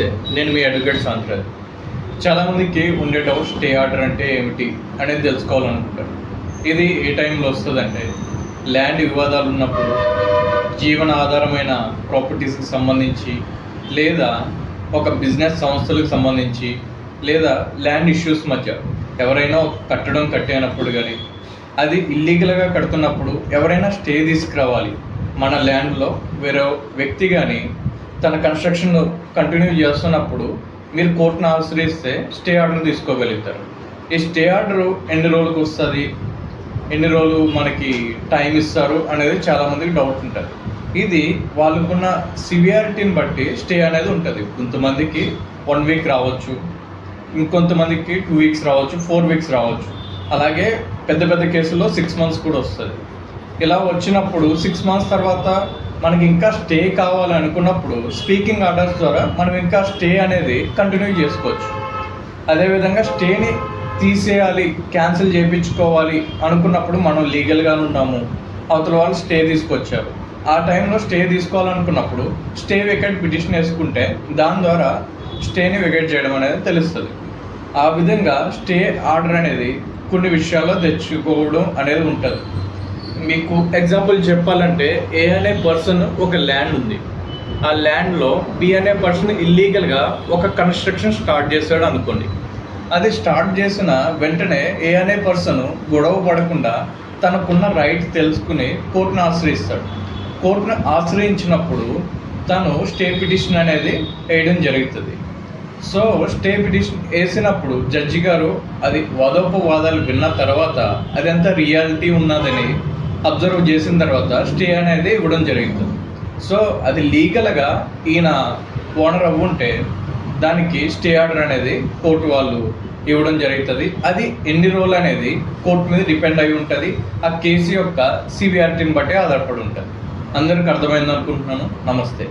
నమస్తే నేను మీ అడ్వకేట్ సాంత్రాజ్ చాలామందికి ఉండే డౌట్ స్టే ఆర్డర్ అంటే ఏమిటి అనేది తెలుసుకోవాలనుకుంటారు. ఇది ఏ టైంలో వస్తుందంటే ల్యాండ్ వివాదాలు ఉన్నప్పుడు జీవన ఆధారమైన ప్రాపర్టీస్కి సంబంధించి లేదా ఒక బిజినెస్ సంస్థలకు సంబంధించి లేదా ల్యాండ్ ఇష్యూస్ మధ్య ఎవరైనా కట్టడం కట్టేనప్పుడు కానీ అది ఇల్లీగల్గా కడుతున్నప్పుడు ఎవరైనా స్టే తీసుకురావాలి. మన ల్యాండ్లో వేరే వ్యక్తి కానీ తన కన్స్ట్రక్షన్ కంటిన్యూ చేస్తున్నప్పుడు మీరు కోర్టును ఆశ్రయిస్తే స్టే ఆర్డర్ తీసుకోగలుగుతారు. ఈ స్టే ఆర్డర్ ఎన్ని రోజులకు వస్తుంది? ఎన్ని రోజులు మనకి టైం ఇస్తారు అనేది చాలామందికి డౌట్ ఉంటుంది. ఇది వాళ్ళకున్న సివియారిటీని బట్టి స్టే అనేది ఉంటుంది. కొంతమందికి వన్ వీక్ రావచ్చు ఇంకొంతమందికి టూ వీక్స్ రావచ్చు ఫోర్ వీక్స్ రావచ్చు. అలాగే పెద్ద పెద్ద కేసుల్లో సిక్స్ మంత్స్ కూడా వస్తుంది. ఇలా వచ్చినప్పుడు సిక్స్ మంత్స్ తర్వాత మనకి ఇంకా స్టే కావాలనుకున్నప్పుడు స్పీకింగ్ ఆర్డర్స్ ద్వారా మనం ఇంకా స్టే అనేది కంటిన్యూ చేసుకోవచ్చు. అదేవిధంగా స్టేని తీసేయాలి క్యాన్సిల్ చేయించుకోవాలి అనుకున్నప్పుడు మనం లీగల్గా ఉన్నాము. అవతల వాళ్ళు స్టే తీసుకొచ్చారు. ఆ టైంలో స్టే తీసుకోవాలనుకున్నప్పుడు స్టే వెకెట్ పిటిషన్ వేసుకుంటే దాని ద్వారా స్టేని వెకెట్ చేయడం అనేది తెలుస్తుంది. ఆ విధంగా స్టే ఆర్డర్ అనేది కొన్ని విషయాల్లో తెచ్చుకోవడం అనేది ఉంటుంది. మీకు ఎగ్జాంపుల్ చెప్పాలంటే ఏ అనే పర్సన్ ఒక ల్యాండ్ ఉంది. ఆ ల్యాండ్లో బి అనే పర్సన్ ఇల్లీగల్గా ఒక కన్స్ట్రక్షన్ స్టార్ట్ చేశాడు అనుకోండి. అది స్టార్ట్ చేసిన వెంటనే ఏ అనే పర్సన్ గొడవ పడకుండా తనకున్న రైట్ తెలుసుకుని కోర్టును ఆశ్రయిస్తాడు. కోర్టును ఆశ్రయించినప్పుడు తను స్టే పిటిషన్ అనేది వేయడం జరుగుతుంది. సో స్టే పిటిషన్ వేసినప్పుడు జడ్జి గారు అది వాదోపవాదాలు విన్న తర్వాత అదంతా రియాలిటీ ఉన్నదని అబ్జర్వ్ చేసిన తర్వాత స్టే అనేది ఇవ్వడం జరుగుతుంది సో అది లీగల్గా ఈయన ఓనర్ అవ్వుంటే దానికి స్టే ఆర్డర్ అనేది కోర్టు వాళ్ళు ఇవ్వడం జరుగుతుంది. అది ఎన్ని రోజులు అనేది కోర్టు మీద డిపెండ్ అయి ఉంటుంది. ఆ కేసు యొక్క సివియారిటీని బట్టి ఆధారపడి ఉంటుంది. అందరికీ అర్థమైంది అనుకుంటున్నాను. నమస్తే.